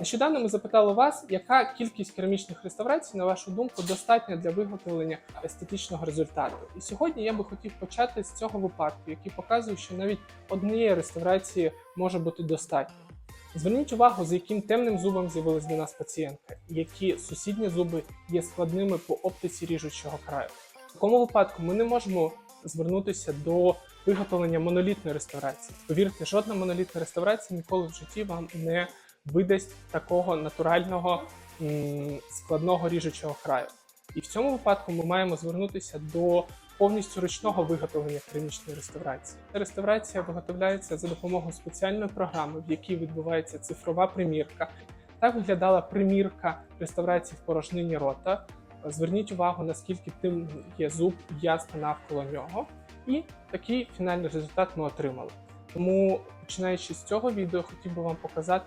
Нещодавно ми запитали вас, яка кількість керамічних реставрацій, на вашу думку, достатня для виготовлення естетичного результату. І сьогодні я би хотів почати з цього випадку, який показує, що навіть однієї реставрації може бути достатньо. Зверніть увагу, за яким темним зубом з'явилась до нас пацієнтка, які сусідні зуби є складними по оптиці ріжучого краю. В такому випадку ми не можемо звернутися до виготовлення монолітної реставрації. Повірте, жодна монолітна реставрація ніколи в житті вам не видасть такого натурального складного ріжучого краю. І в цьому випадку ми маємо звернутися до повністю ручного виготовлення керамічної реставрації. Реставрація виготовляється за допомогою спеціальної програми, в якій відбувається цифрова примірка. Так виглядала примірка реставрації в порожнині рота. Зверніть увагу, наскільки тим є зуб язка навколо нього. І такий фінальний результат ми отримали. Тому, починаючи з цього відео, хотів би вам показати,